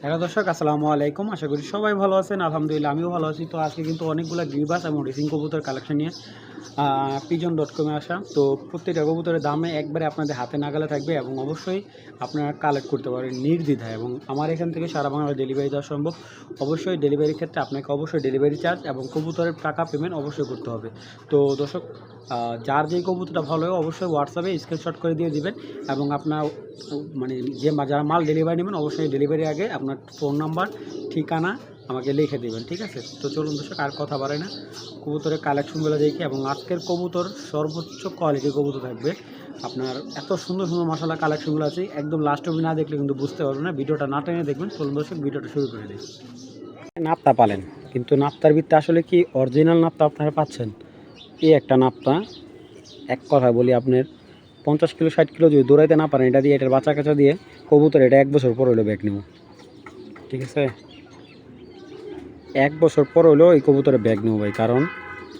Hello দর্শক, আসসালামু আলাইকুম। আশা করি সবাই ভালো আছেন। আলহামদুলিল্লাহ, আমিও ভালো আছি। তো আজকে কিন্তু অনেকগুলো গ্রিবাস এবং রেসিং কবুতর কালেকশন নিয়ে পিজন ডট কমে আসা। তো প্রত্যেকটা কবুতরের দামে একবারে আপনাদের হাতে নাগালে থাকবে এবং অবশ্যই আপনারা কালেক্ট করতে পারেন নির্দ্বিধায় এবং আমার এখান থেকে সারা বাংলায় ডেলিভারি দেওয়া সম্ভব। অবশ্যই ডেলিভারির ক্ষেত্রে আপনাকে অবশ্যই ডেলিভারি চার্জ এবং কবুতরের টাকা পেমেন্ট অবশ্যই করতে হবে। তো দর্শক যার যেই কবুতরটা ভালো হয় অবশ্যই হোয়াটসঅ্যাপে স্ক্রিনশট করে দিয়ে দিবেন এবং আপনার মানে যে যারা মাল ডেলিভারি নেবেন, অবশ্যই ডেলিভারি আগে আপনার ফোন নাম্বার ঠিকানা আমাকে লিখে দেবেন, ঠিক আছে? তো চলুন দর্শক, আর কথা বাড়াই না। কবুতরের কালেকশনগুলো দেখি এবং আজকের কবুতর সর্বোচ্চ কোয়ালিটির কবুতর থাকবে। আপনার এত সুন্দর সুন্দর মশলা কালেকশনগুলো আছে, একদম লাস্ট অবধি না দেখলে কিন্তু বুঝতে পারবেন না। ভিডিওটা না টেনে দেখবেন। চলুন দর্শক, ভিডিওটা শুরু করে দিই। নাপ্তা পালেন, কিন্তু নাপ্তার ভিত্তি আসলে কি অরিজিনাল নাপ্তা আপনারা পাচ্ছেন? এই একটা নাপ্তা, এক কথা বলি আপনার, পঞ্চাশ কিলো, ষাট কিলো যদি দৌড়াইতে না পারেন, এটা দিয়ে, এটার বাচ্চা কাচ্চা দিয়ে কবুতর এটা এক বছর পর হইল ব্যাগ নেব। ঠিক আছে? এক বছর পর হলেও এই কবুতরে ব্যাগ নেব ভাই, কারণ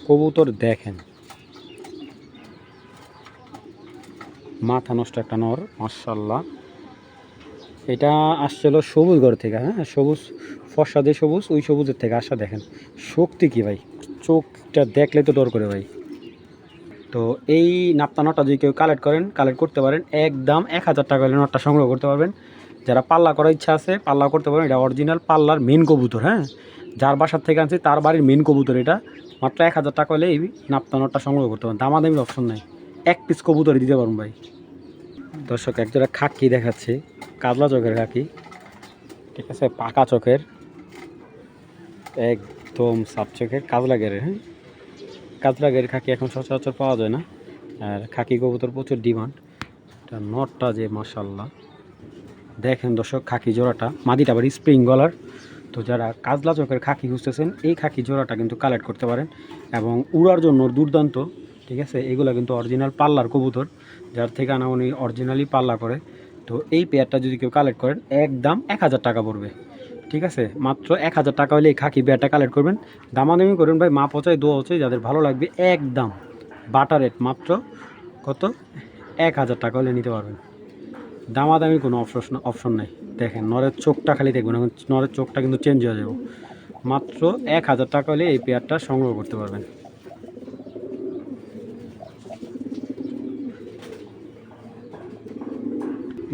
কবুতর দেখেন। মাথা নষ্ট একটা নর মার্শাল্লাহ এটা আসছিল সবুজ ঘর থেকে হ্যাঁ? সবুজ, ফর্সা দিয়ে সবুজ, ওই সবুজের থেকে আসা দেখেন। শক্তি কি ভাই? চোখটা দেখলে তো ডর করে ভাই। তো এই নাপ্তা নটটা যদি কেউ কালেক্ট করেন কালেক্ট করতে পারেন, একদম এক হাজার টাকা হলে নটটা সংগ্রহ করতে পারবেন। যারা পাল্লা করার ইচ্ছা আছে, পাল্লা করতে পারেন। এটা অরিজিনাল পাল্লার মেন কবুতর হ্যাঁ? যার বাসার থেকে আনছি, তার বাড়ির মেন কবুতর এটা। মাত্র এক হাজার টাকা হলে এই নাপতানোটা সংগ্রহ করতে পারেন দামাদামির অপশন নাই। এক পিস কবুতরই দিতে পারুন ভাই। দর্শক একজোড়া খাকি দেখাচ্ছি। কাজলা চোখের খাকি। ঠিক আছে, পাকা চোখের। একদম সাপ চোখের কাজলা গেরে হ্যাঁ? কাজলা গেরের খাকি এখন সচরাচর পাওয়া যায় না। আর খাকি কবুতর প্রচুর ডিমান্ড এটা নটটা যে মাসাল্লাহ দেখেন দর্শক, খাকি জোড়াটা। মাদিটা আবার স্প্রিং গলার তো যারা কাজলা চোখের খাকি খুঁজতেছেন, এই খাকি জোড়াটা কিন্তু কালেক্ট করতে পারেন এবং উড়ার জন্য দুর্দান্ত, ঠিক আছে? এগুলো কিন্তু অরিজিনাল পাল্লার কবুতর, যার থেকে আনা উনি অরিজিনালি পাল্লা করে। তো এই পেয়ারটা যদি কেউ কালেক্ট করেন, একদম এক হাজার টাকা পড়বে, ঠিক আছে? মাত্র এক হাজার টাকা হলে এই খাকি পেয়ারটা কালেক্ট করবেন। দামাদামি করবেন ভাই মা পচায় দোয়া হচ্ছে, যাদের ভালো লাগবে, একদম বাটার রেট মাত্র কত? এক হাজার টাকা হলে নিতে পারবেন। দামাদামি কোনো অপশন অপশন নেই। দেখেন, নরের চোখটা খালি দেখবেন নরের চোখটা কিন্তু চেঞ্জ হয়ে যাবে। মাত্র এক হাজার টাকা হলে এই পেয়ারটা সংগ্রহ করতে পারবেন।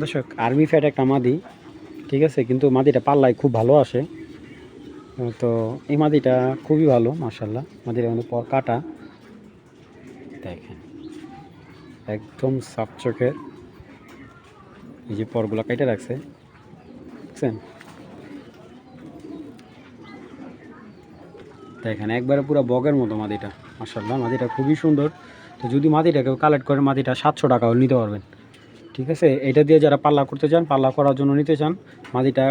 দর্শক আর্মি ফ্যাট একটা মাদি, ঠিক আছে, কিন্তু মাদিটা পাল্লায় খুব ভালো আসে। তো এই মাদিটা খুবই ভালো মার্শাল্লাহ মাদিটা কিন্তু পর কাটা। দেখেন, একদম সাফ চোখের। এই যে পরগুলো কেটে রাখছে দেখছেন দেখেন একবারে পুরো বগের মতো মাদিটা মার্শাল্লাহ মাদিটা খুবই সুন্দর। তো যদি মাদিটা কেউ কালেক্ট করে মাদিটা সাতশো টাকা হলে নিতে পারবেন। ঠিক আছে? এটা দিয়ে যারা পাল্লা করতে চান, পাল্লা করার জন্য নিতে চান মাদিটা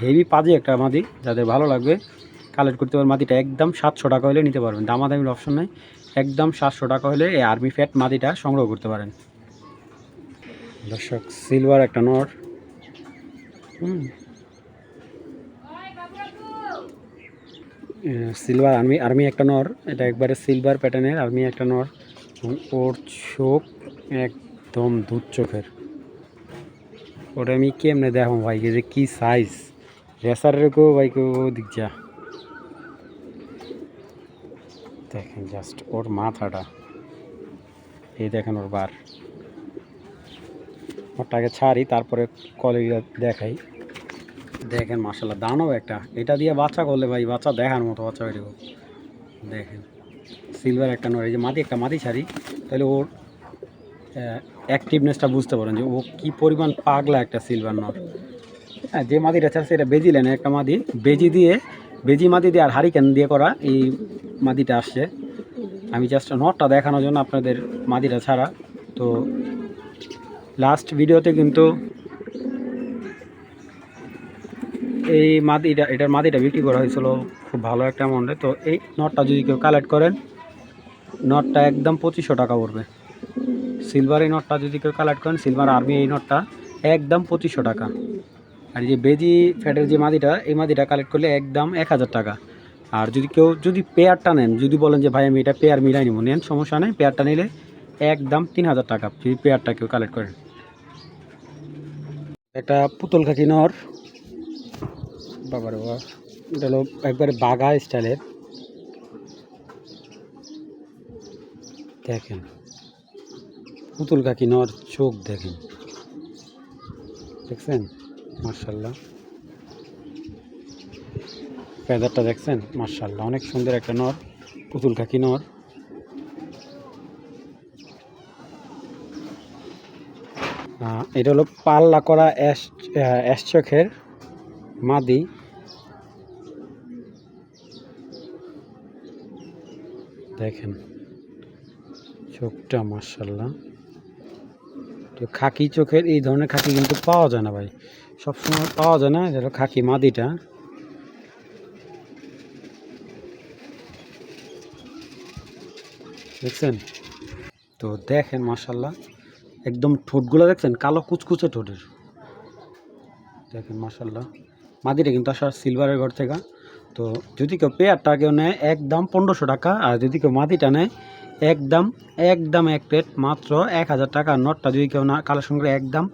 হেভি পাজি একটা মাদি যাদের ভালো লাগবে কালেক্ট করতে পারেন মাদিটা একদম সাতশো টাকা হলে নিতে পারবেন। দামাদামির অপশন নেই। একদম সাতশো টাকা হলে এই আর্মি ফ্যাট মাদিটা সংগ্রহ করতে পারেন। দর্শক সিলভার একটা নট সিলভার আর্মি আর্মি একটা নর। এটা একবারে সিলভার প্যাটার্নের আর্মি একটা নর। ওর চোখ একদম দুধ চোখের। ওটা আমি কেমনে দেখো ভাই এই যে কী সাইজ রেসারের কেউ ভাই কেউ দিক যা। দেখেন জাস্ট ওর মাথাটা। এই দেখেন ওর বার। ওটাকে ছাড়ি, তারপরে কলেজটা দেখাই। দেখেন মাসাল্লাহ দানও একটা। এটা দিয়ে বাচ্চা করলে ভাই, বাচ্চা দেখার মতো বাচ্চা বেরিয়ে দেখেন সিলভার একটা নয়, এই যে মাটি একটা মাটি ছাড়ি, তাহলে ওর অ্যাক্টিভনেসটা বুঝতে পারেন যে ও কি পরিমাণ পাগলা একটা সিলভার নট হ্যাঁ যে মাদিটা ছাড়ছে এটা বেজি লেন একটা মাদি বেজি দিয়ে, বেজি মাদি দিয়ে আর হারিকেন দিয়ে করা এই মাদিটা আসছে। আমি জাস্ট নটটা দেখানোর জন্য আপনাদের মাদিটা ছাড়া। তো লাস্ট ভিডিওতে কিন্তু এই মাদিটা এটার মাদিটা বিক্রি করা হয়েছিল খুব ভালো একটা অ্যামাউন্টে তো এই নটটা যদি কেউ কালেক্ট করেন নটটা একদম পঁচিশশো টাকা পড়বে। সিলভার এই নটটা যদি কেউ কালেক্ট করেন সিলভার আর্মি এই নটটা একদম পঁচিশশো টাকা। আর যে বেজি ফ্যাটের যে মাদিটা, এই মাদিটা কালেক্ট করলে একদম এক হাজার টাকা। আর যদি কেউ, যদি পেয়ারটা নেন, যদি বলেন যে, ভাই, আমি এটা পেয়ার মিলাই নিব। নেন, সমস্যা নেই পেয়ারটা নিলে একদম তিন হাজার টাকা। যদি পেয়ারটা কেউ কালেক্ট করেন। একটা পুতুল খাকি নর। বাবার বাবা, এটা হলো একবারে বাঘা স্টাইলের। দেখেন, পুতুল কাকি নর, চোখ দেখেন। দেখছেন? মার্শাল্লাহ ফেদারটা দেখছেন? মার্শাল্লাহ অনেক সুন্দর একটা নর, পুতুল কাকি নর। এটা হলো পাল্লা করা অ্যাশ চোখের মাদি। দেখেন, চোখটা মার্শাল্লাহ তো খাকি চোখের, এই ধরনের খাকি কিন্তু পাওয়া যায় না ভাই। সবসময় পাওয়া যায় না, এটা হলো খাকি মাদিটা। দেখছেন? তো দেখেন মার্শাল্লাহ একদম ঠোঁটগুলো দেখছেন? কালো কুচকুচে ঠোঁটের। দেখেন মার্শাল্লাহ মাদিটা কিন্তু আসার সিলভারের ঘর থেকে। তো যদি কেউ পেয়ারটা কেউ নেয়, একদম পনেরোশো টাকা। আর যদি কেউ মাদিটা নেয়, একদম একদম এক প্লেট মাত্র এক হাজার টাকা। নটটা যদি কেউ না কালেকশন করে, একদম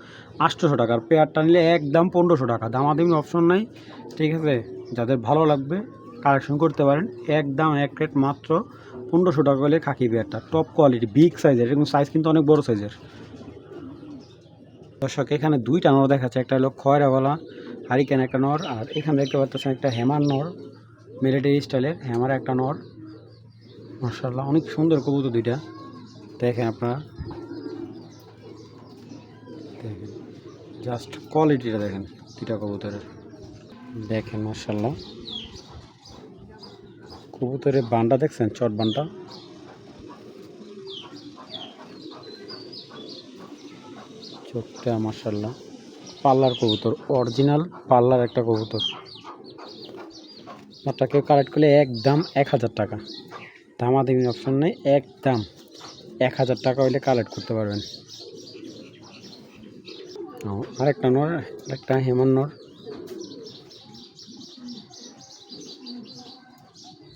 আটশোশো টাকা। আর পেয়ারটা নিলে একদম পনেরোশো টাকা। দামাদামি অপশন নাই, ঠিক আছে? যাদের ভালো লাগবে কালেকশন করতে পারেন। একদম এক প্লেট মাত্র পনেরোশো টাকা হলে খাকি পেয়ারটা টপ কোয়ালিটি বিগ সাইজের এরকম সাইজ কিন্তু অনেক বড় সাইজের দর্শক, এখানে দুইটা নর দেখাচ্ছে। একটা হলো খয়রাওয়ালা, হারিকেন একটা নর, আর এখানে দেখতে পাচ্ছেন একটা হেমার নর, মিলিটারি স্টাইলের হ্যামার একটা নর। মার্শাল্লাহ অনেক সুন্দর কবুতর দুইটা। দেখেন আপনারা। দেখেন জাস্ট কোয়ালিটিটা দেখেন, দুইটা কবুতরের। দেখেন মার্শাল্লাহ কবুতরের বান্ডা দেখছেন? চট বান্ডা। চোখটা মার্শাল্লাহ পাল্লার কবুতর অরিজিনাল পাল্লার একটা কবুতর। আপনাকে কালেক্ট করলে এক দাম এক হাজার টাকা। দামাদামি অপশন নেই এক দাম এক হাজার টাকা হইলে কালেক্ট করতে পারবেন। আরেকটা নর একটা হেমন নর।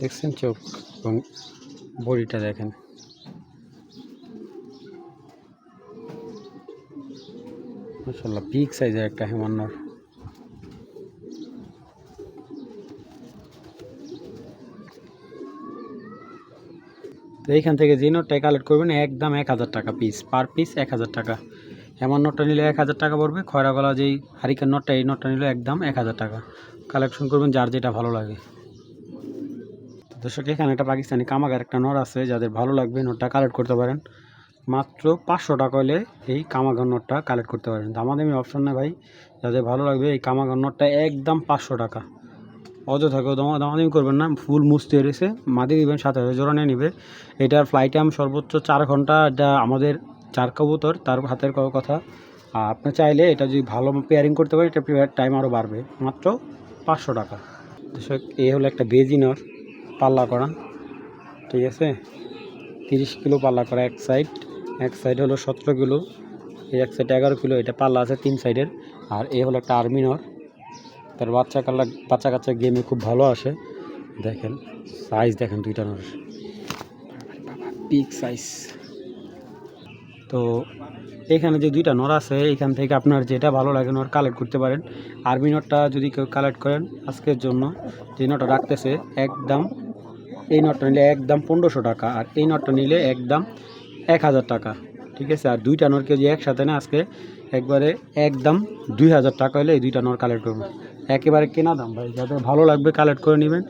দেখছেন চোখ এবং বডিটা দেখেন। মাসাল্লাহ বিগ সাইজের একটা হেমন নর তো এইখান থেকে যে নোটটা কালেক্ট করবেন, একদম এক হাজার টাকা পিস পার পিস এক হাজার টাকা। এমন নোটটা নিলে এক হাজার টাকা পড়বে খয়রা গলা যেই হারিকেন নোটটা, এই নোটটা নিলে একদম এক হাজার টাকা। কালেকশন করবেন যার যেটা ভালো লাগে। দর্শক, এখানে একটা পাকিস্তানি কামাগার একটা নট আছে, যাদের ভালো লাগবে নোটটা কালেক্ট করতে পারেন। মাত্র পাঁচশো টাকা হলে এই কামাগার নোটটা কালেক্ট করতে পারেন দামাদামি অপশন না ভাই, যাদের ভালো লাগবে এই কামাগার নোটটা একদম পাঁচশো টাকা। অযথা কেউ দামা দামাদামি করবেন না, ফুল মুছতে এসে মাদি দিবেন, সাথে জোড়া নিয়ে নিবে। এটার ফ্লাইট টাইম সর্বোচ্চ চার ঘণ্টা, এটা আমাদের চার কবুতর, তার হাতের কথা। আর আপনি চাইলে এটা যদি ভালো পেয়ারিং করতে পারেন, এটা টাইম আরও বাড়বে। মাত্র পাঁচশো টাকা। এ হলো একটা বেজিনর পাল্লা করা। ঠিক আছে? তিরিশ কিলো পাল্লা করা এক সাইড এক সাইড হলো সতেরো কিলো, এই এক সাইড এগারো কিলো, এটা পাল্লা আছে তিন সাইডের আর এ হলো একটা আর্মিনর তার বাচ্চা কাল্লা, বাচ্চা কাচ্চা গেমে খুব ভালো আসে। দেখেন সাইজ দেখেন দুইটা নর বিগ সাইজ তো এখানে যে দুইটা নর আছে, এখান থেকে আপনার যেটা ভালো লাগে নর কালেক্ট করতে পারেন। আর্মি নটটা যদি কেউ কালেক্ট করেন, আজকের জন্য যে নটটা রাখতেছে, একদম, এই নটটা নিলে একদম পনেরোশো টাকা। আর এই নটটা নিলে একদম এক হাজার টাকা। ঠিক আছে, আর দুইটা নর কেজি একসাথে না আজকে একবারে একদম দুই হাজার টাকা হলে এই দুইটা নর কালেক্ট করবেন একেবারে কেনা দাম ভাই, যাদের ভালো লাগবে কালেক্ট করে নেবেন।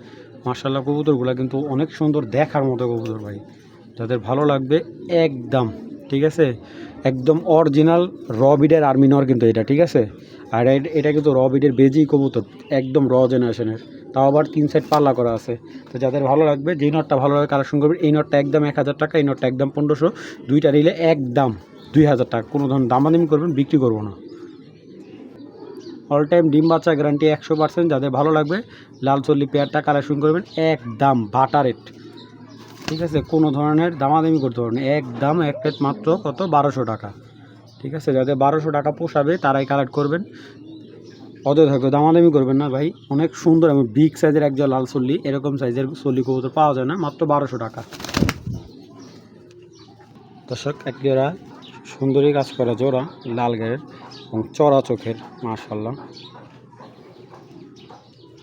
মার্শাল্লাহ কবুতরগুলো কিন্তু অনেক সুন্দর দেখার মতো কবুতর ভাই। যাদের ভালো লাগবে একদম। ঠিক আছে? একদম অরিজিনাল র বিডের আর্মি নর কিন্তু এটা, ঠিক আছে? আর এটা কিন্তু র বিডের বেজি কবুতর, একদম র জেনারেশনের তাও আবার তিন সাইড পাল্লা করা আছে। তো যাদের ভালো লাগবে, যেই নটটা ভালো লাগে কালেকশন করবেন এই নটটা একদম এক হাজার টাকা, এই নটটা একদম পনেরোশো। দুইটা নিলে একদম দুই হাজার টাকা। কোনো ধরনের দামাদামি করবেন, বিক্রি করব না। অল টাইম ডিম বাচ্চা গ্যারান্টি একশো পার্সেন্ট যাদের ভালো লাগবে লাল চল্লি পেয়ারটা কালেকশন করবেন, একদম বাটা রেট ঠিক আছে? কোনো ধরনের দামাদামি করতে পারবেন একদম এক প্লেট মাত্র কত? বারোশো টাকা। ঠিক আছে? যাদের বারোশো টাকা পোষাবে, তারাই কালেক্ট করবেন। অযথা কেউ দামাদামি করবেন না ভাই। অনেক সুন্দর এবং বিগ সাইজের একজন লাল চল্লি। এরকম সাইজের চল্লি কবুতর পাওয়া যায় না। মাত্র বারোশো টাকা। দর্শক এক জোড়া সুন্দরী কাজ করা জোড়া, লাল গায়ের এবং চড়া চোখের মার্শাল্লাহ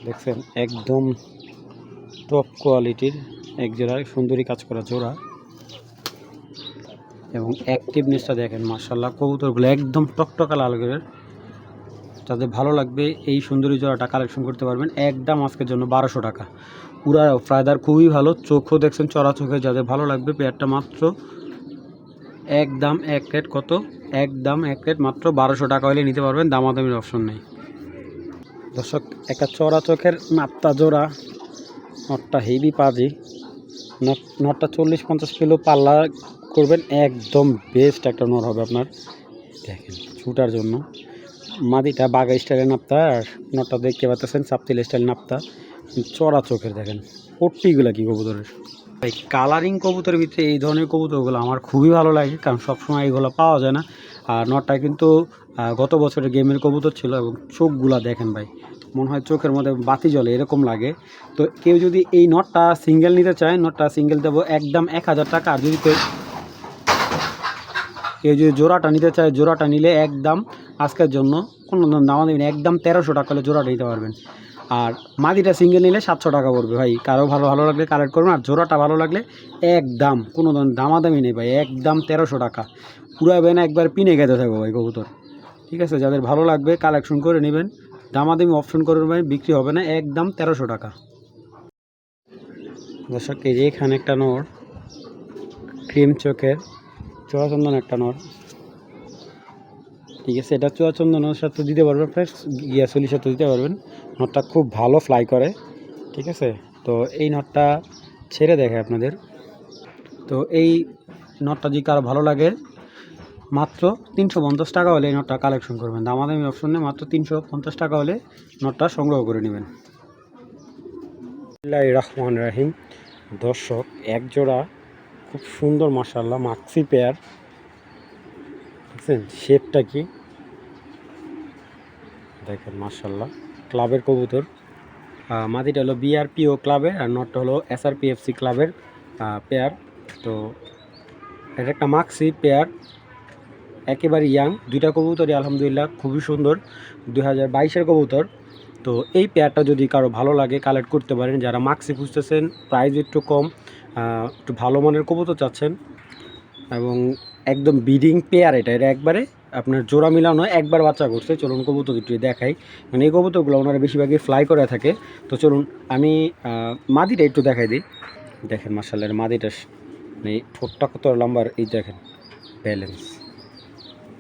দেখছেন? একদম টপ কোয়ালিটির এক জোড়া সুন্দরী কাজ করা জোড়া। এবং অ্যাক্টিভনেসটা দেখেন মার্শাল্লাহ কবুতরগুলো একদম টকটকা লাল করে যাদের ভালো লাগবে এই সুন্দরী জোড়াটা কালেকশন করতে পারবেন। একদম আজকের জন্য বারোশো টাকা। পুরা ফ্রাইদার খুবই ভালো, চোখও দেখছেন, চড়া চোখে যাদের ভালো লাগবে, পেয়ারটা মাত্র একদম এক রেট কত? একদম এক রেট মাত্র বারোশো টাকা হলে নিতে পারবেন, দামাদামির অপশন নেই। দর্শক, একটা চড়া চোখের নাপ্তা জোড়া। নটটা হেভি পাজি নট, নটটা চল্লিশ পঞ্চাশ কিলো পাল্লা করবেন, একদম বেস্ট একটা নর হবে আপনার। দেখেন, ছুটার জন্য। মাদিটা বাঘা স্টাইলের নাপ্তা, আর নটটা দেখতে পাচ্ছেন সাপতিল স্টাইল নাপ্তা। চড়া চোখের, দেখেন, পট্টিগুলো কি কবুতরের। এই কালারিং কবুতরের ভিতরে এই ধরনের কবুতরগুলো আমার খুবই ভালো লাগে, কারণ সবসময় এইগুলো পাওয়া যায় না। আর নটটা কিন্তু গত বছরের গেমের কবুতর ছিল এবং চোখগুলা দেখেন ভাই মনে হয় চোখের মধ্যে বাতি জ্বলে, এরকম লাগে। তো কেউ যদি এই নটটা সিঙ্গেল নিতে চায় নটটা সিঙ্গেল দেবো একদম এক হাজার টাকা। আর যদি কেউ কেউ যদি জোড়াটা নিতে চায়, জোড়াটা নিলে একদম আজকের জন্য কোনো দাম দেবেন একদম তেরোশো টাকা হলে জোড়াটা নিতে পারবেন। আর মাদিটা সিঙ্গেল নিলে সাতশো টাকা পড়বে ভাই। কারও ভালো ভালো লাগলে কালেক্ট করবেন আর জোড়াটা ভালো লাগলে একদম কোনো দাম দামাদামি নেই ভাই, একদম তেরোশো টাকা। পুরাবেন একবার পিনে গেতে থাকব ভাই কবুতর। ঠিক আছে, যাদের ভালো লাগবে কালেকশন করে নেবেন। দামাদামি অপশন করবেন ভাই বিক্রি হবে না, একদম তেরোশো টাকা। দর্শক, এই যে এখানে একটা নর ক্রিম চোখের চোয়াচন্দন একটা নর ঠিক আছে, এটা চুয়াচন্দনের সাথে দিতে পারবেন প্লাস গিয়াসলির সাথে দিতে পারবেন। নটটা খুব ভালো ফ্লাই করে, ঠিক আছে? তো এই নটটা ছেড়ে দেখে আপনাদের। তো এই নটটা যদি কারও ভালো লাগে মাত্র তিনশো পঞ্চাশ টাকা হলে এই নটটা কালেকশন করবেন। দামাদামি অপশন মাত্র তিনশো পঞ্চাশ টাকা হলে নটটা সংগ্রহ করে নেবেন। রহমান রাহিম। দর্শক, এক জোড়া, খুব সুন্দর মাসাল্লাহ মাক্সি পেয়ার দেখছেন শেপটা কি? দেখেন মার্শাল্লাহ ক্লাবের কবুতর। মাদিটা হলো বিআরপিও ক্লাবের আর নটটা হলো এসআরপিএফসি ক্লাবের পেয়ার তো, এটা একটা মাক্সি পেয়ার একেবারে ইয়াং দুইটা কবুতরই আলহামদুলিল্লাহ খুবই সুন্দর, দুই হাজার বাইশের কবুতর। তো এই পেয়ারটা যদি কারও ভালো লাগে কালেক্ট করতে পারেন। যারা মাক্সি খুঁজতেছেন প্রাইস একটু কম একটু ভালো মানের কবুতর চাচ্ছেন, এবং একদম বিডিং পেয়ার এটা এটা একবারে আপনার জোড়া মিলানো একবার বাচ্চা করছে, চলুন কবুতর দুটি দেখাই। মানে এই কবুতরগুলো ওনারা বেশিরভাগই ফ্লাই করে থাকে। তো চলুন, আমি মাদিটা একটু দেখাই দিই। দেখেন মার্শালের মাদিটা মানে ঠোঁটটা কত লম্বার এই দেখেন ব্যালেন্স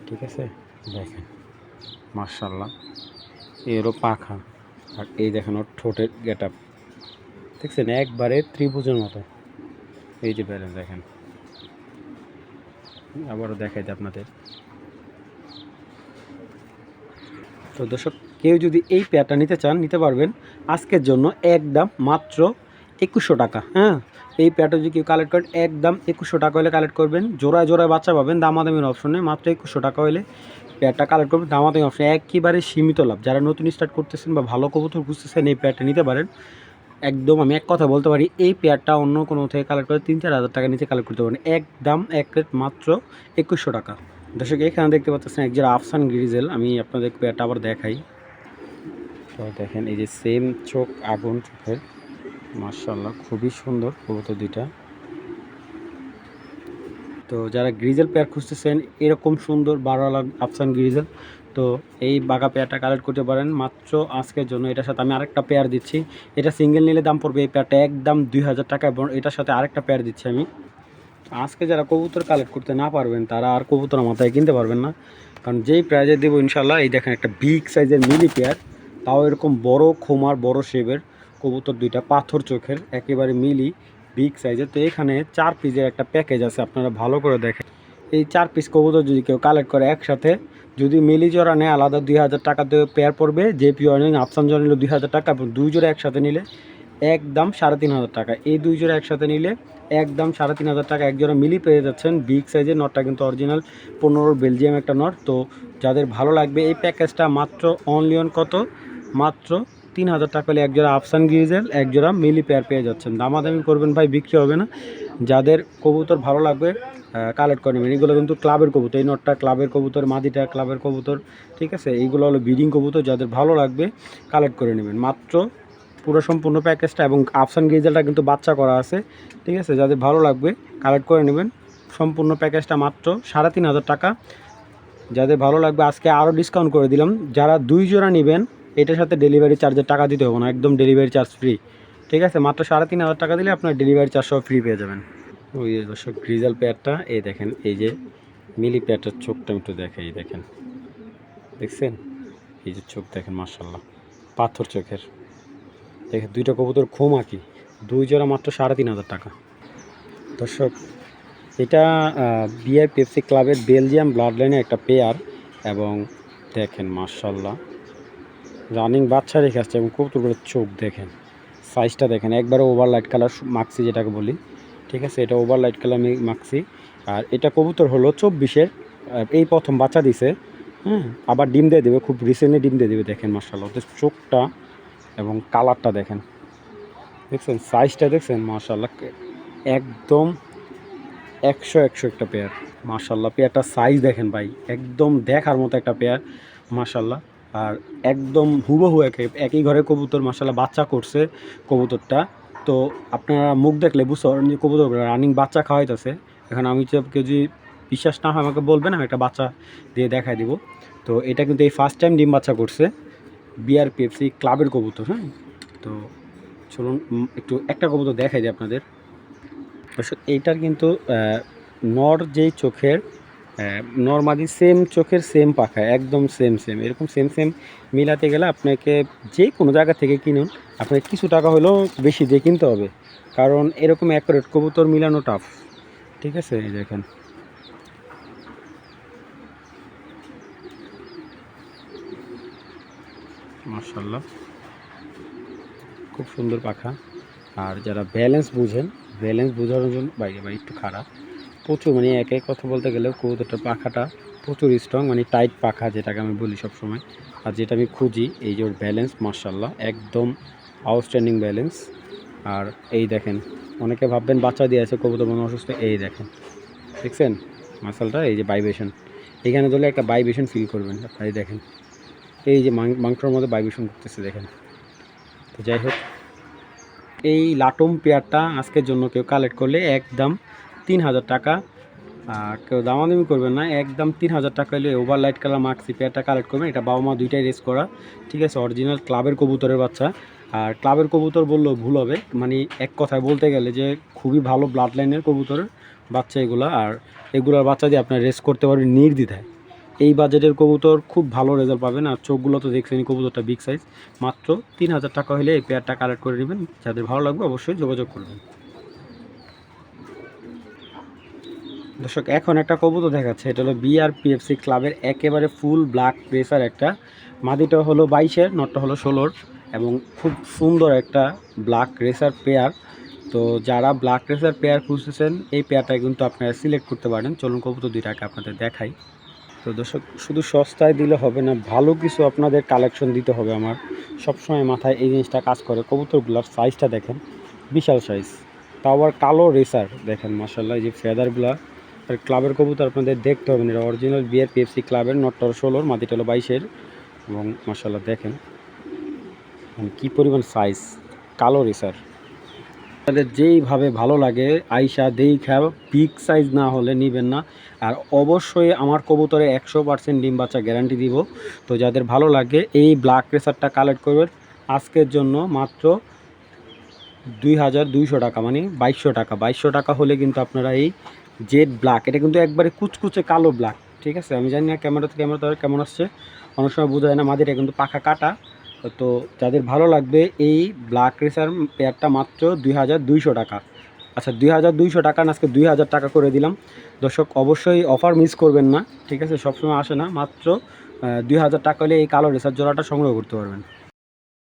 ঠিক আছে? দেখেন মার্শাল্লাহ এরও পাখা। আর এই দেখেন ওর ঠোঁটের গেট আপ দেখছেন? একবারে ত্রিভুজের মতো। এই যে ব্যালেন্স দেখেন। আবারও দেখাই দিই আপনাদের। তো দর্শক, কেউ যদি এই পেয়ারটা নিতে চান, নিতে পারবেন। আজকের জন্য একদম মাত্র একুশশো টাকা হ্যাঁ? এই পেয়ারটা যদি কেউ কালেক্ট করেন একদম একুশশো টাকা হলে কালেক্ট করবেন। জোড়ায় জোড়ায় বাচ্চা পাবেন, দামাদামির অপশনে মাত্র একুশশো টাকা হলে পেয়ারটা কালেক্ট করবেন, দামাদামি অপশন একেবারে সীমিত লাভ। যারা নতুন স্টার্ট করতেছেন বা ভালো কবুতর খুঁজতেছেন, এই পেয়ারটা নিতে পারেন। একদম আমি এক কথা বলতে পারি, এই পেয়ারটা অন্য কোনো থেকে কালেক্ট করে তিন চার হাজার টাকা নিচে কালেক্ট করতে পারেন। একদম এক রেট মাত্র একুশশো টাকা। দর্শক, এখানে দেখতে পাচ্ছেন এক যারা আফসান গ্রিজেল আমি আপনাদের পেয়ারটা আবার দেখাই। তো দেখেন, এই যে সেম চোখ, আগুন, চোখের মার্শাল্লাহ খুবই সুন্দর কবুতর দুইটা। তো যারা গ্রিজেল পেয়ার খুঁজতেছেন, এরকম সুন্দর বারোয়ালা আফসান গ্রিজেল, তো এই বাঘা পেয়ারটা কালেক্ট করতে পারেন। মাত্র আজকের জন্য এটার সাথে আমি আরেকটা পেয়ার দিচ্ছি। এটা সিঙ্গেল নিলে দাম পড়বে এই পেয়ারটা একদম দুই হাজার টাকা এবং এটার সাথে আরেকটা পেয়ার দিচ্ছি আমি। আজকে যারা কবুতর কালেক্ট করতে না পারবেন, তারা আর কবুতর মাথায় কিনতে পারবেন না। কারণ যেই প্রাইজে দেবো ইনশাল্লাহ এই দেখেন একটা বিগ সাইজের মিলি পেয়ার, তাও এরকম বড়, খোমার, বড় শেপের কবুতর দুইটা পাথর চোখের, একেবারে মিলি বিগ সাইজের তো এখানে চার পিসের একটা প্যাকেজ আছে, আপনারা ভালো করে দেখেন। এই চার পিস কবুতর যদি কেউ কালেক্ট করে একসাথে, যদি মিলি জোড়া নেয়, আলাদা দুই হাজার টাকা দিয়ে পেয়ার পড়বে। যে পিওর নেন আফসান জোড়া নিলে দুই হাজার টাকা এবং দুই জোড়া একসাথে নিলে একদম সাড়ে তিন হাজার টাকা। এই দুই জোড়া একসাথে নিলে একদম সাড়ে তিন হাজার টাকা। এক জোড়া মিলি পেয়ে যাচ্ছেন বিগ সাইজের নটটা কিন্তু অরিজিনাল পনেরো বেলজিয়াম একটা নট। তো যাদের ভালো লাগবে, এই প্যাকেজটা মাত্র অনলি অন কত? মাত্র তিন হাজার টাকা হলে একজোড়া আফসান গ্রিজেল এক জোড়া মিলি পেয়ার পেয়ে যাচ্ছেন। দামাদামি করবেন ভাই, বিক্রি হবে না। যাদের কবুতর ভালো লাগবে কালেক্ট করে নেবেন। এগুলো কিন্তু ক্লাবের কবুতর। এই নটটা ক্লাবের কবুতর, মাদিটা ক্লাবের কবুতর, ঠিক আছে? এইগুলো হলো ব্রিডিং কবুতর। যাদের ভালো লাগবে কালেক্ট করে নেবেন। মাত্র পুরো সম্পূর্ণ প্যাকেজটা এবং আফসান গ্রিজেলটা কিন্তু বাচ্চা করা আছে, ঠিক আছে? যাদের ভালো লাগবে কালেক্ট করে নেবেন। সম্পূর্ণ প্যাকেজটা মাত্র সাড়ে তিন হাজার টাকা। যাদের ভালো লাগবে, আজকে আরও ডিসকাউন্ট করে দিলাম। যারা দুই জোড়া নেবেন এটার সাথে ডেলিভারি চার্জের টাকা দিতে হবে না, একদম ডেলিভারি চার্জ ফ্রি ঠিক আছে? মাত্র সাড়ে তিন হাজার টাকা দিলে আপনার ডেলিভারি চার্জ সব ফ্রি পেয়ে যাবেন। ওই দর্শক গ্রিজাল প্যাডটা এই দেখেন, এই যে মিলি প্যাডটার চোখটা একটু দেখে এই দেখেন। দেখছেন? এই যে চোখ দেখেন মার্শাল্লাহ পাথর চোখের। দেখেন, দুইটা কবুতর খুম আঁকি। দুই জোড়া মাত্র সাড়ে তিন হাজার টাকা। দর্শক, এটা বিআই পেপসি ক্লাবের বেলজিয়াম ব্লাড লাইনের একটা পেয়ার এবং দেখেন মার্শাল্লাহ রানিং বাচ্চা রেখে আসছে এবং কবুতরগুলোর চোখ দেখেন সাইজটা দেখেন। একবারে ওভার লাইট কালার মাক্সি যেটাকে বলি, ঠিক আছে? এটা ওভার লাইট কালার মাক্সি আর এটা কবুতর হলো চব্বিশের এই প্রথম বাচ্চা দিছে হ্যাঁ? আবার ডিম দিয়ে দেবে, খুব রিসেন্টলি ডিম দিয়ে দেবে, দেখেন মার্শাল্লাহ ওদের চোখটা এবং কালারটা দেখেন। দেখছেন? সাইজটা দেখছেন? মার্শাল্লাহ একদম একশো একশো একটা পেয়ার মার্শাল্লাহ পেয়ারটার সাইজ দেখেন ভাই, একদম দেখার মতো একটা পেয়ার মার্শাল্লাহ আর একদম হুবহু একে, একই ঘরে কবুতর মার্শাল্লাহ বাচ্চা করছে কবুতরটা। তো আপনারা মুখ দেখলে বুঝতে কবুতর রানিং বাচ্চা খাওয়াইতেছে। এখন আমি কেউ যদি বিশ্বাস না হয় আমাকে বলবেন, আমি একটা বাচ্চা দিয়ে দেখাই দিব। তো এটা কিন্তু এই ফার্স্ট টাইম ডিম বাচ্চা করছে বিআরপিএফসি ক্লাবের কবুতর হ্যাঁ? তো চলুন একটু একটা কবুতর দেখাই দিই আপনাদের। এইটার কিন্তু নর যেই চোখের নর্মালি সেম চোখের সেম পাখা, একদম সেম সেম এরকম সেম সেম মিলাতে গেলে আপনাকে যে কোনো জায়গা থেকে কিনুন, আপনাকে কিছু টাকা হলেও বেশি দিয়ে কিনতে হবে। কারণ এরকম অ্যাকুরেট কবুতর মিলানো টাফ ঠিক আছে? এই দেখেন। মার্শাল্লাহ খুব সুন্দর পাখা। আর যারা ব্যালেন্স বুঝেন ব্যালেন্স বোঝানোর জন্য বাইরে ভাই একটু খারাপ। প্রচুর মানে এক এক কথা বলতে গেলে কবুতরটার পাখাটা প্রচুর স্ট্রং মানে টাইট পাখা যেটাকে আমি বলি সবসময়। আর যেটা আমি খুঁজি, এই যে ওর ব্যালেন্স মার্শাল্লাহ একদম আউটস্ট্যান্ডিং ব্যালেন্স আর এই দেখেন, অনেকে ভাববেন বাচ্চা দিয়ে আছে, কবুতর মনে অসুস্থ, এই দেখেন। দেখছেন? মাসালটা এই যে ভাইব্রেশন এখানে ধরলে একটা ভাইব্রেশন ফিল করবেন আপনারা দেখেন। এই যে মাংসর মধ্যে ভাইব্রেশন করতেছে, দেখেন। তো যাই হোক, এই লাটম পেয়ারটা আজকের জন্য কেউ কালেক্ট করলে একদম তিন হাজার টাকা কেউ দামাদামি করবেন না, একদম তিন হাজার টাকা হলে ওভার লাইট কালার মার্কসি পেয়ারটা কালেক্ট করবেন। এটা বাবা মা দুইটাই রেস করা, ঠিক আছে? অরিজিনাল ক্লাবের কবুতরের বাচ্চা। আর ক্লাবের কবুতর বললেও ভুল হবে মানে এক কথায় বলতে গেলে যে খুবই ভালো ব্লাড লাইনের কবুতরের বাচ্চা এগুলো। আর এগুলোর বাচ্চা দিয়ে আপনার রেস করতে পারবেন নির্দ্বিধায়। এই বাজেটের কবুতর খুব ভালো রেজাল্ট পাবেন। আর চোখগুলো তো দেখছেন কবুতরটা বিগ সাইজ মাত্র তিন হাজার টাকা হলে এই পেয়ারটা কালেক্ট করে নেবেন। যাদের ভালো লাগবে অবশ্যই যোগাযোগ করবেন। দর্শক, এখন একটা কবুতর দেখাচ্ছে। এটা হলো বিআরপিএফসি ক্লাবের একেবারে ফুল ব্ল্যাক রেসার একটা। মাদিটা হলো বাইশের নটটা হলো ষোলোর এবং খুব সুন্দর একটা ব্ল্যাক রেসার পেয়ার তো যারা ব্ল্যাক রেসার পেয়ার খুঁজতেছেন, এই পেয়ারটা কিন্তু আপনারা সিলেক্ট করতে পারেন। চলুন কবুতর দুইটাকে আপনাদের দেখাই। তো দর্শক, শুধু সস্তায় দিলে হবে না, ভালো কিছু আপনাদের কালেকশন দিতে হবে আমার। সবসময় মাথায় এই জিনিসটা কাজ করে। কবুতরগুলোর সাইজটা দেখেন, বিশাল সাইজ তাও আবার কালো রেসার দেখেন মাসাল্লাহ এই যে ফেদারগুলা আর ক্লাবের কবুতর আপনাদের দেখতে হবে না। এটা অরিজিনাল বিয়ার পিএফসি ক্লাবের নটর ষোলোর, মাটিটা হলো বাইশের। এবং মাসাল্লাহ দেখেন মানে কী পরিমাণ সাইজ কালো রেসার তাদের যেইভাবে ভালো লাগে, আইসা দেই খাও বিগ সাইজ না হলে নেবেন না। আর অবশ্যই আমার কবুতরে একশো পার্সেন্ট ডিম বাচ্চা গ্যারান্টি দিব। তো যাদের ভালো লাগে, এই ব্ল্যাক রেসারটা কালেক্ট করবেন। আজকের জন্য মাত্র দুই হাজার দুইশো টাকা মানে বাইশশো টাকা। বাইশশো টাকা হলে কিন্তু আপনারা এই জেড ব্ল্যাক, এটা কিন্তু একবারে কুচকুচে কালো ব্ল্যাক, ঠিক আছে? আমি জানি না ক্যামেরাতে ক্যামেরা কেমন আসছে। অনেক সময় বোঝা যায় না মাদিটা কিন্তু পাখা কাটা। তো যাদের ভালো লাগবে, এই ব্ল্যাক রেসার পেয়ারটা মাত্র দুই হাজার দুইশো টাকা। আচ্ছা দুই হাজার দুইশো টাকা না, আজকে দুই হাজার টাকা করে দিলাম। দর্শক, অবশ্যই অফার মিস করবেন না, ঠিক আছে? সবসময় আসে না, মাত্র দুই হাজার টাকা হলে এই কালো রেসার জোড়াটা সংগ্রহ করতে পারবেন।